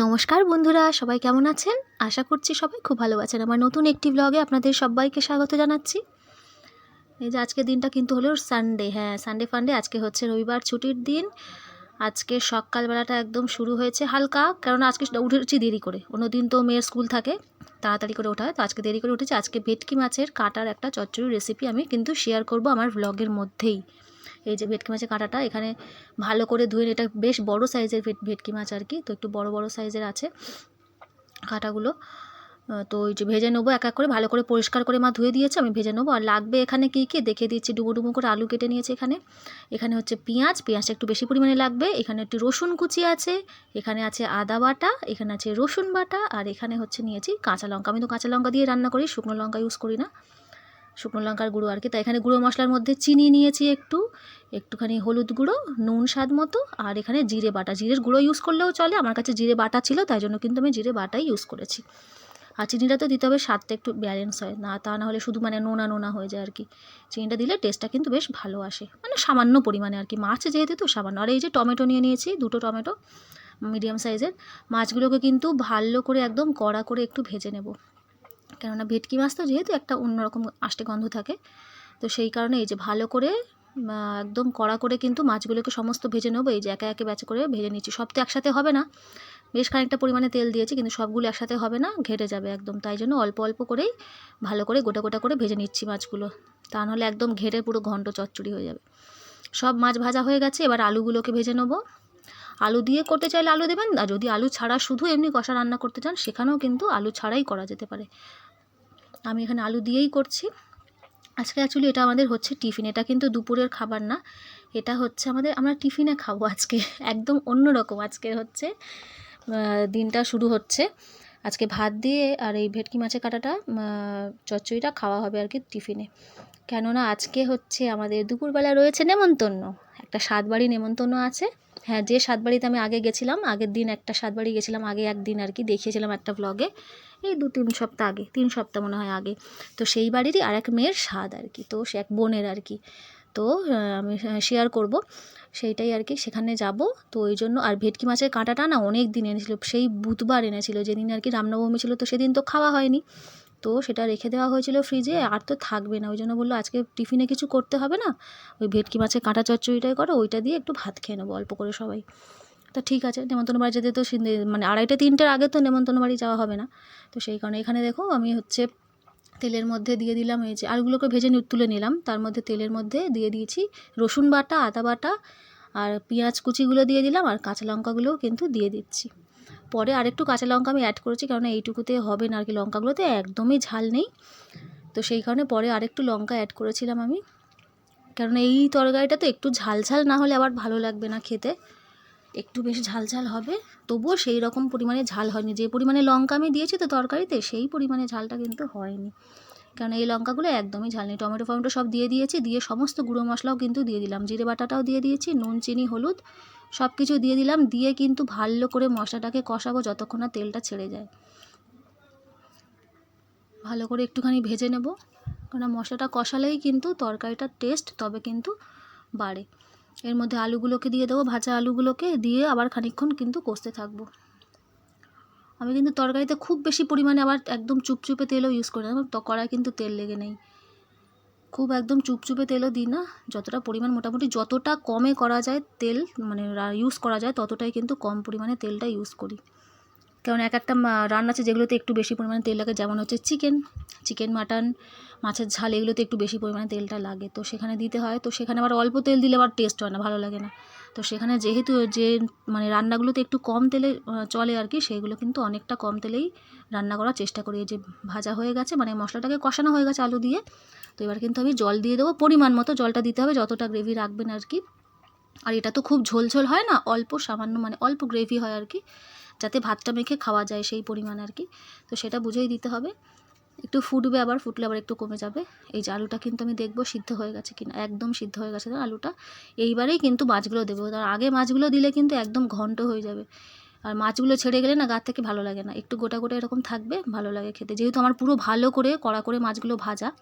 নমস্কার বন্ধুরা, সবাই কেমন আছেন? আশা করছি সবাই খুব ভালো আছেন। আমার নতুন একটি ব্লগে আপনাদের সবাইকে স্বাগত জানাচ্ছি। এই যে আজকের দিনটা কিন্তু হলো সানডে হ্যাঁ সানডে ফান্ডে আজকে হচ্ছে রবিবার, ছুটির দিন। আজকে সকালবেলাটা একদম শুরু হয়েছে হালকা কারণ আজকে উঠেছি দেরি করে। অন্য দিন তো মেয়ের স্কুল থাকে, তাড়াতাড়ি করে ওঠা হয়, তো আজকে দেরি করে উঠেছি। আজকে ভেটকি মাছের কাটার একটা চচ্চড়ি রেসিপি আমি কিন্তু শেয়ার করব আমার ব্লগের মধ্যেই। এই যে ভেটকি মাছের কাঁটাটা, এখানে ভালো করে ধুয়ে এটা বেশ বড় সাইজের ভেট, ভেটকি মাছ আর কি, তো একটু বড় বড় সাইজের আছে কাঁটাগুলো। তো ওই যে ভেজে নেব এক এক করে, ভালো করে পরিষ্কার করে মা ধুয়ে দিয়েছে, আমি ভেজে নেব। আর লাগবে এখানে কী কী? দেখে দিচ্ছি ডুবো ডুবো করে আলু কেটে নিয়েছে এখানে। এখানে হচ্ছে পেঁয়াজ, পেঁয়াজটা একটু বেশি পরিমাণে লাগবে। এখানে একটু রসুন কুচি আছে, এখানে আছে আদা বাটা, এখানে আছে রসুন বাটা, আর এখানে হচ্ছে নিয়েছি কাঁচা লঙ্কা। আমি তো কাঁচা লঙ্কা দিয়ে রান্না করি, শুকনো লঙ্কা ইউজ করি না। শুকনো লঙ্কার গুঁড়ো আর কি। তাই এখানে গুঁড়ো মশলার মধ্যে চিনি নিয়েছি একটু, একটুখানি হলুদ গুঁড়ো, নুন স্বাদ মতো, আর এখানে জিরে বাটা। জিরের গুঁড়ো ইউজ করলেও চলে, আমার কাছে জিরে বাটা ছিল, তাই জন্য কিন্তু আমি জিরে বাটাই ইউজ করেছি। আর চিনিটা তো দিতে হবে, স্বাদটা একটু ব্যালেন্স হয়। না, তা না হলে শুধু মানে নোনা নোনা হয়ে যায় আর কি। চিনিটা দিলে টেস্টটা কিন্তু বেশ ভালো আসে। মানে সামান্য পরিমাণে আর কি। মাছ যেহেতু তো সামান্য। আর এই যে টমেটো নিয়ে নিয়েছি, দুটো টমেটো মিডিয়াম সাইজের মাছগুলোকে কিন্তু ভালো করে একদম কড়া করে একটু ভেজে নেব। কেননা ভেটকি মাছ তো যেহেতু একটা অন্যরকম আষ্টে গন্ধ থাকে, তো সেই কারণে এই যে ভালো করে একদম কড়া করে কিন্তু মাছগুলোকে সমস্ত ভেজে নেব। এই যে একে একে ব্যাচ করে ভেজে নিচ্ছি। সব তো একসাথে হবে না। বেশ খানিকটা পরিমাণে তেল দিয়েছি, কিন্তু সবগুলো একসাথে হবে না, ঘেটে যাবে একদম। তাই জন্য অল্প অল্প করেই ভালো করে গোটা গোটা করে ভেজে নিচ্ছি মাছগুলো। তা নাহলে একদম ঘেটে পুরো ঘন্ট চচ্চড়ি হয়ে যাবে। সব মাছ ভাজা হয়ে গেছে, এবার আলুগুলোকে ভেজে নেব। আলু দিয়ে করতে চাইলে আলু দেবেন, আর যদি আলু ছাড়া শুধু এমনি কষা রান্না করতে চান, সেখানেও কিন্তু আলু ছাড়াই করা যেতে পারে। আমি এখানে আলু দিয়েই করছি। আজকে অ্যাকচুয়ালি এটা আমাদের হচ্ছে টিফিন এটা কিন্তু দুপুরের খাবার না। এটা হচ্ছে আমাদের, আমরা টিফিনে খাব আজকে, একদম অন্য রকম আজকে হচ্ছে দিনটা শুরু হচ্ছে। আজকে ভাত দিয়ে আর এই ভেটকি মাছের কাটাটা চচ্চড়িটা খাওয়া হবে আর কি টিফিনে কেননা আজকে হচ্ছে আমাদের দুপুরবেলা রয়েছে নেমন্তন্ন, একটা সাত বাড়ি নেমন্তন্ন আছে। হ্যাঁ যে সাত বাড়িতে আমি আগে গেছিলাম, আগের দিন একটা সাত বাড়ি গেছিলাম, আগে একদিন আর কি দেখিয়েছিলাম একটা ব্লগে এই দু তিন সপ্তাহ আগে, তিন সপ্তাহ মনে হয় আগে। তো সেই বাড়িরই আর এক মেয়ের স্বাদ আর কি, তো সে এক বোনের আর কি। তো আমি শেয়ার করব। সেইটাই আর কি, সেখানে যাব। তো ওই জন্য, আর ভেটকি মাছের কাঁটাটা না অনেক দিন এনেছিল, সেই বুধবার এনেছিল। যেদিন আর কি রামনবমী ছিল, তো সেদিন তো খাওয়া হয়নি। তো সেটা রেখে দেওয়া হয়েছিল ফ্রিজে আর তো থাকবে না। ওই জন্য বলল, আজকে টিফিনে কিছু করতে হবে না? ওই ভেটকি মাছের কাঁটা চচ্চড়িটাই করো, ওইটা দিয়ে একটু ভাত খেয়ে নেব অল্প করে সবাই। তা ঠিক আছে, নেমন্তন্ন বাড়ি যেতে তো মানে আড়াইটে তিনটের আগে তো নেমন্তন্ন বাড়ি যাওয়া হবে না। তো সেই কারণে এখানে দেখো, আমি হচ্ছে তেলের মধ্যে দিয়ে দিলাম এই যে আলুগুলোকে ভেজে তুলে নিলাম। তার মধ্যে তেলের মধ্যে দিয়ে দিয়েছি রসুন বাটা, আদা বাটা, আর পেঁয়াজ কুচিগুলো দিয়ে দিলাম, আর কাঁচা লঙ্কাগুলোও কিন্তু দিয়ে দিচ্ছি। পরে আরেকটু কাঁচা লঙ্কা আমি অ্যাড করেছি কারণ এইটুকুতে হবে না আর কি লঙ্কাগুলোতে, একদমই ঝাল নেই। তো সেই কারণে পরে আরেকটু লঙ্কা অ্যাড করেছিলাম আমি। কারণ এই তরকারিটা তো একটু ঝাল ঝাল না হলে আবার ভালো লাগবে না খেতে। একটু বেশ ঝাল ঝাল হবে, তবুও সেই রকম পরিমাণে ঝাল হয়নি। যে পরিমাণে লঙ্কা আমি দিয়েছি তো তরকারিতে, সেই পরিমাণে ঝালটা কিন্তু হয়নি। কারণ এই লঙ্কাগুলো একদমই ঝাল নেই। টমেটো, ফমেটো সব দিয়ে দিয়েছি, দিয়ে সমস্ত গুঁড়ো মশলাও কিন্তু দিয়ে দিলাম। জিরে বাটাটাও দিয়ে দিয়েছি, নুন, চিনি, হলুদ সব কিছু দিয়ে দিলাম। দিয়ে কিন্তু ভালো করে মশলাটাকে কষাবো যতক্ষণ না তেলটা ছেড়ে যায়। ভালো করে একটুখানি ভেজে নেব। কারণ মশলাটা কষালেই কিন্তু তরকারিটার টেস্ট তবে কিন্তু বাড়ে। এর মধ্যে আলুগুলোকে দিয়ে দেবো, ভাজা আলুগুলোকে দিয়ে আবার খানিকক্ষণ কিন্তু কষতে থাকব। আমি কিন্তু তরকারিতে খুব বেশি পরিমাণে আবার একদম চুপচুপে তেলও ইউজ করি না। তো কড়ায় কিন্তু তেল লেগে নেই। খুব একদম চুপচুপে তেলও দিই না। যতটা পরিমাণ মোটামুটি যতটা কমে করা যায় তেল মানে ইউজ করা যায় ততটাই কিন্তু কম পরিমাণে তেলটা ইউজ করি। কারণ এক একটা রান্না আছে যেগুলোতে একটু বেশি পরিমাণে তেল লাগে, যেমন হচ্ছে চিকেন। চিকেন, মাটন, মাছের ঝাল এগুলোতে একটু বেশি পরিমাণে তেলটা লাগে। তো সেখানে দিতে হয়। তো সেখানে আবার অল্প তেল দিলে আবার টেস্ট হয় না, ভালো লাগে না। তো সেখানে যেহেতু যে মানে রান্নাগুলোতে একটু কম তেলে চলে আর কি সেইগুলো কিন্তু অনেকটা কম তেলেই রান্না করার চেষ্টা করি। যে ভাজা হয়ে গেছে মানে মশলাটাকে কষানো হয়ে গেছে আলু দিয়ে, তো এবার কিন্তু আমি জল দিয়ে দেবো। পরিমাণ মতো জলটা দিতে হবে, যতটা গ্রেভি রাখবেন আর কি। আর এটা তো খুব ঝোল ঝোল হয় না, অল্প সামান্য মানে অল্প গ্রেভি হয় আর কি, যাতে ভাতটা মেখে খাওয়া যায় সেই পরিমাণ আর কি। তো সেটা বুঝেই দিতে হবে। একটু ফুটবে আবার, ফুটলে আবার একটু কমে যাবে। এই যে আলুটা কিন্তু আমি দেখব সিদ্ধ হয়ে গেছে কিনা, একদম সিদ্ধ হয়ে গেছে আলুটা। এইবারেই কিন্তু মাছগুলো দেবো। তার আগে মাছগুলো দিলে কিন্তু একদম ঘন্ট হয়ে যাবে। আর মাছগুলো ছেড়ে গেলে না গা থেকে ভালো লাগে না। একটু গোটা গোটা এরকম থাকবে, ভালো লাগে খেতে। যেহেতু আমার পুরো ভালো করে, কড়া করে মাছগুলো ভাজা,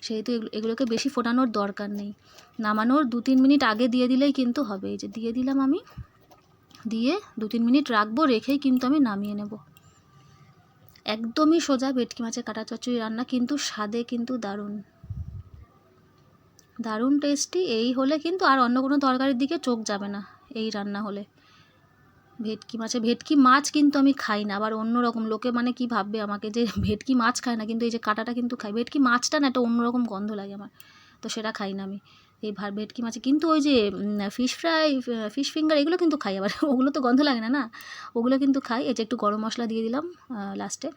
সেহেতু এগুলো- এগুলোকে বেশি ফোটানোর দরকার নেই। নামানোর দু তিন মিনিট আগে দিয়ে দিলেই কিন্তু হবে। এই যে দিয়ে দিলাম আমি, দিয়ে দু তিন মিনিট রাখব, রেখেই কিন্তু আমি নামিয়ে নেব। একদমই সোজা ভেটকি মাছের কাটা চচ্চড়ি রান্না, কিন্তু স্বাদে কিন্তু দারুণ। দারুণ টেস্টি এই হলে কিন্তু আর অন্য কোনো তরকারির দিকে চোখ যাবে না এই রান্না হলে। ভেটকি মাছে, ভেটকি মাছ কিন্তু আমি খাই না, আবার অন্য রকম, লোকে মানে কি ভাববে আমাকে যে ভেটকি মাছ খায় না, কিন্তু এই যে কাটাটা কিন্তু খাই। ভেটকি মাছটা না একটা অন্যরকম গন্ধ লাগে আমার, তো সেটা খাই না আমি। এই ভার ভেটকি মাছে? কিন্তু ওই যে ফিশ ফ্রাই ফিশ ফিঙ্গার এগুলো কিন্তু খাই। আবার ওগুলো তো গন্ধ লাগে না না? ওগুলো কিন্তু খাই। এটা একটু গরম মশলা দিয়ে দিলাম লাস্টে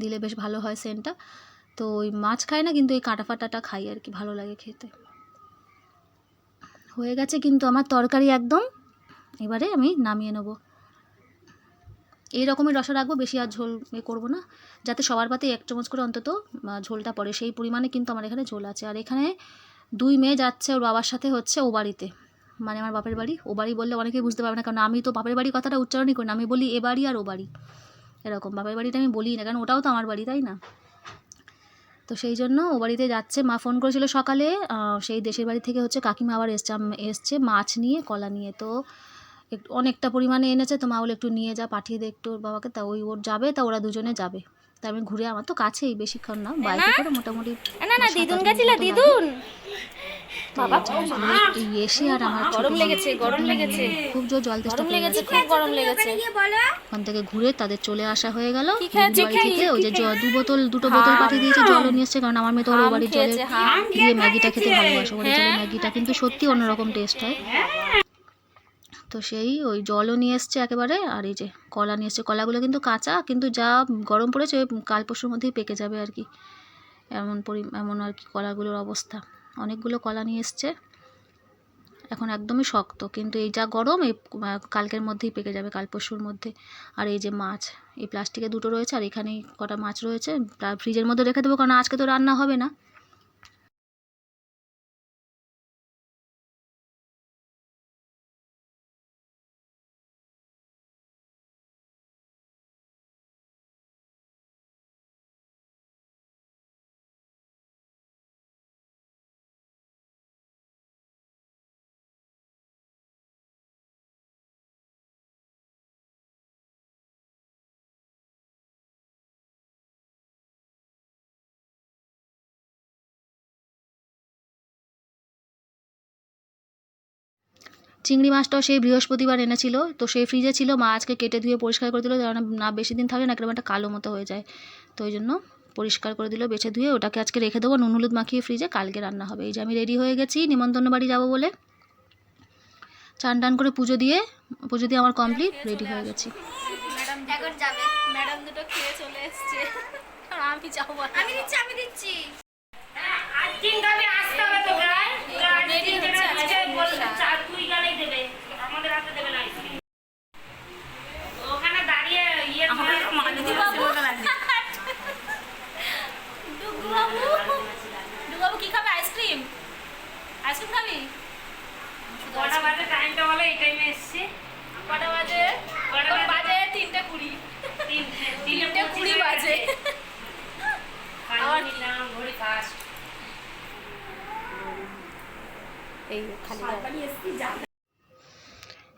দিলে বেশ ভালো হয় সেন্টটা তো ওই মাছ খাই না, কিন্তু এই কাঁটা ফাটাটা খাই আর কি, ভালো লাগে খেতে। হয়ে গেছে কিন্তু আমার তরকারি একদম। এবারে আমি নামিয়ে নেব। এই রকমের রসা রাখব, বেশি আর ঝোল এ করব না। যাতে সবার পাতে এক চামচ করে অন্তত ঝোলটা পড়ে। সেই পরিমাণে কিন্তু আমার এখানে ঝোল আছে। আর এখানে দুই মেয়ে যাচ্ছে ওর বাবার সাথে হচ্ছে ও বাড়িতে। মানে আমার বাপের বাড়ি। ও বাড়ি বললে অনেকেই বুঝতে পারবে না কারণ আমি তো বাপের বাড়ি কথাটা উচ্চারণই করি না। আমি বলি এ বাড়ি আর ও বাড়ি। এরকম। বাপের বাড়িটা আমি বলি না কারণ ওটাও তো আমার বাড়ি তাই না? তো সেই জন্য ও বাড়িতে যাচ্ছে। মা ফোন করেছিল সকালে সেই দেশের বাড়ি থেকে হচ্ছে কাকিমা আবার এসছে। এসছে মাছ নিয়ে কলা নিয়ে। তো একটু অনেকটা পরিমাণে এনেছে। তো মা বলে একটু নিয়ে যা পাঠিয়ে দে একটু ওর বাবাকে। তা ওই ওর যাবে তা ওরা দুজনে যাবে। তা আমি ঘুরে আমার তো কাছেই বেশিক্ষণ না বাইকে করে মোটামুটি না না দিদুন গেছিল। দিদুন। এসে আর আমার গরম লেগেছে, গরম লেগেছে। খুব জোর জল তেষ্টা লেগেছে খুব গরম লেগেছে। ওখান থেকে ঘুরে তাদের চলে আসা হয়ে গেল? বাড়ি থেকে ওই যে দু বোতল দুটো বোতল পাঠিয়ে দিয়েছে জলও নিয়ে এসছে কারণ আমার মেয়ে তো বাড়ির জলে দিয়ে ম্যাগিটা খেতে ভালোবাসে ওখানে জলে হ্যাঁ। ম্যাগিটা কিন্তু সত্যি অন্যরকম টেস্ট হয়। তো সেই ওই জলও নিয়ে এসছে একেবারে আর এই যে কলা নিয়ে এসছে। কলাগুলো কিন্তু কাঁচা কিন্তু যা গরম পড়েছে কাল পরশুর মধ্যেই পেকে যাবে আর কি। এমন পরি এমন আর কি কলাগুলোর অবস্থা। অনেকগুলো কলা নিয়ে এসছে। এখন একদমই শক্ত, কিন্তু এই যা গরম, এই কালকের মধ্যেই পেকে যাবে, কাল পরশুর মধ্যে। আর এই যে মাছ, এই প্লাস্টিকে দুটো রয়েছে, আর এখানেই কটা মাছ রয়েছে। ফ্রিজের মধ্যে রেখে দেবো, কারণ আজকে তো রান্না হবে না। চিংড়ি মাছটাও সেই বৃহস্পতিবার এনেছিল। তো সেই ফ্রিজে ছিল মা আজকে কেটে ধুয়ে পরিষ্কার করে দিল যেন না বেশি দিন থাকে না কেরম একটা কালো মতো হয়ে যায়। তো ওই জন্য পরিষ্কার করে দিল বেছে ধুয়ে ওটাকে আজকে রেখে দেবো নুন হলুদ মাখিয়ে ফ্রিজে কালকে রান্না হবে। এই যে আমি রেডি হয়ে গেছি নিমন্ত্রণ বাড়ি যাব বলে। চান টান করে পুজো দিয়ে পুজো দিয়ে আমার কমপ্লিট রেডি হয়ে গেছি। এখন যাবে। ম্যাডাম দুটো খেয়ে চলে এসেছে। আমি যাব আমি দিচ্ছি আমি দিচ্ছি তিনটাবে আসতে হবে তো গায়ে রেডি হচ্ছে আজকে বর্ষা। চার দুই গালেই দেবে আমাদের হাতে দেবে না আইসক্রিম ওখানে দাঁড়িয়ে ইয়ে করে দিদি বাবু ডুগু বাবু ডুগু বাবু কি খাবে আইসক্রিম আইসক্রিম খাবি কটা বাজে টাইমটা বলে এই টাইমে এসছে কটা বাজে কটা এখন বাজে? বাজে তিনটে কুড়ি তিনটে তিনটে কুড়ি বাজে আবার নিলাম ঘড়ি ফাস্ট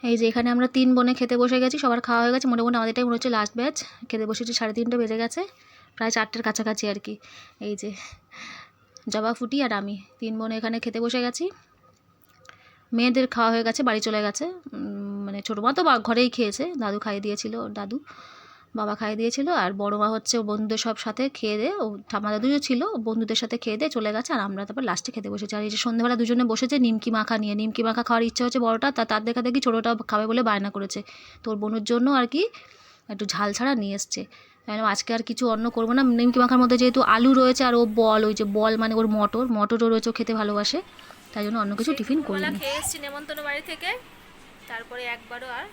এই যে এখানে আমরা তিন বোনে খেতে বসে গেছি, সবার খাওয়া হয়ে গেছে। মোটামুটি আমাদের টাইম হচ্ছে লাস্ট ব্যাচ খেতে বসেছি সাড়ে তিনটে বেজে গেছে, প্রায় চারটের কাছাকাছি আর কি। এই যে জবা ফুটি আর আমি, তিন বোন এখানে খেতে বসে গেছি। মেয়েদের খাওয়া হয়ে গেছে, বাড়ি চলে গেছে। মানে ছোটো মা তো ঘরেই খেয়েছে। দাদু খাইয়ে দিয়েছিল, দাদু। বাবা খাইয়ে দিয়েছিল আর বড় মা হচ্ছে বন্ধুদের সব সাথে খেয়ে দিয়ে ও ঠাম্মা দাদুও ছিল ও বন্ধুদের সাথে খেয়ে দিয়ে চলে গেছে আর আমরা তারপর লাস্টে খেতে বসেছি। আর এই যে সন্ধ্যেবেলা দুজনে বসেছে নিমকি মাখা নিয়ে নিমকি মাখা খাওয়ার ইচ্ছা হচ্ছে বড়টা তা তার দেখা দেখি ছোটোটা খাবে বলে বায়না করেছে। তোর বোনের জন্য আর কি একটু ঝাল ছাড়া নিয়ে এসছে। বললাম, আজকে আর কিছু অন্য করব না। নিমকি মাখার মধ্যে যেহেতু আলু রয়েছে আর ও বল ওই যে বল মানে ওর মটর মটরও রয়েছে ও খেতে ভালোবাসে। তাই জন্য অন্য কিছু টিফিন করিনি। খেয়ে এসেছি নেমন্তন্ন বাড়ি থেকে। তারপরে একবারও আর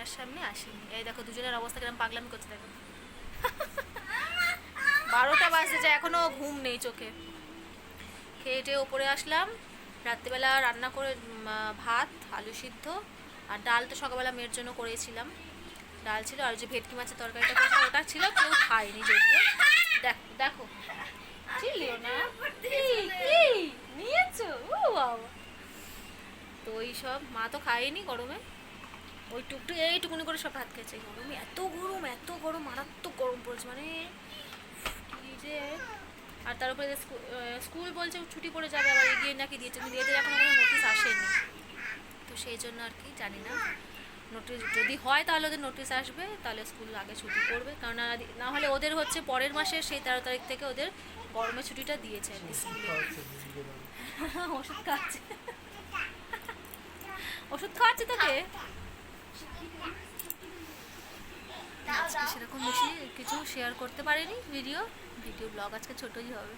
ক্যামেরার সামনে আসিনি। এই দেখো, দুজনের অবস্থা কিরম পাগলামি করতে দেখো। বারোটা বাজে যে এখনও ঘুম নেই চোখে। খেয়ে ওপরে আসলাম, রাত্রিবেলা রান্না করে ভাত, আলু সিদ্ধ, আর ডাল তো সকালবেলা মেয়ের জন্য করেছিলাম। ডাল ছিল, আর যে ভেটকি মাছের তরকারিটা করেছিলাম, ওটা ছিল, কেউ খায়নি যদিও। দেখো দেখো। না। তো ওই সব, মা তো খায়নি গরমে। ওই টুকটু এইটুকুনি করে সব ভাত খেয়েছে। গরম এত গরম এত গরম, মারাত্মক গরম পড়েছে। মানে কি যে। আর তার উপরে স্কু- স্কুল বলছে ছুটি পড়ে যাবে, আবার এগিয়ে নাকি দিয়েছে। এদের এখনও কোনো নোটিশ আসেনি। তো সেই জন্য আর কি জানি না। নোটিশ যদি হয় তাহলে ওদের নোটিশ আসবে, তাহলে স্কুল আগে ছুটি পড়বে। কারণ না- হলে ওদের হচ্ছে পরের মাসের সেই তেরো তারিখ থেকে ওদের গরমের ছুটিটা দিয়েছে ওষুধ খাচ্ছে। ওষুধ খাওয়াচ্ছে তোকে? আজকে সেরকম বেশি কিছু শেয়ার করতে পারিনি ভিডিও ভিডিও ব্লগ আজকে ছোটই হবে।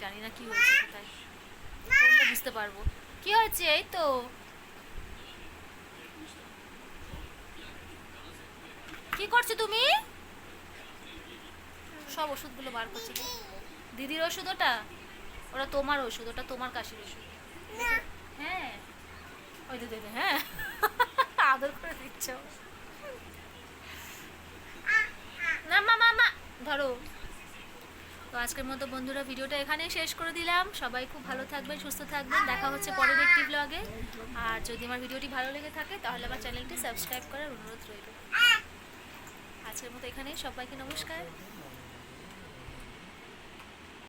জানি না কি হয়েছে কোথায়। বুঝতে পারব। কি হয়েছে? এই তো। কি করছ তুমি? সব ওষুধগুলো বার করছে? দিদির ওষুধ ওটা? ওটা তোমার ওষুধ ওটা তোমার কাশির ওষুধ। হ্যাঁ। ওই দিদি হ্যাঁ। আদর করে দিচ্ছ। না, মা মা মা, ধরো। তো আজকের মতো বন্ধুরা ভিডিওটা এখানেই শেষ করে দিলাম। সবাই খুব ভালো থাকবেন, সুস্থ থাকবেন। দেখা হচ্ছে পরের একটি ব্লগে আর যদি আমার ভিডিওটি ভালো লেগে থাকে, তাহলে আমার চ্যানেলটি সাবস্ক্রাইব করার অনুরোধ রইল। আজকের মতো এখানেই, সবাইকে নমস্কার।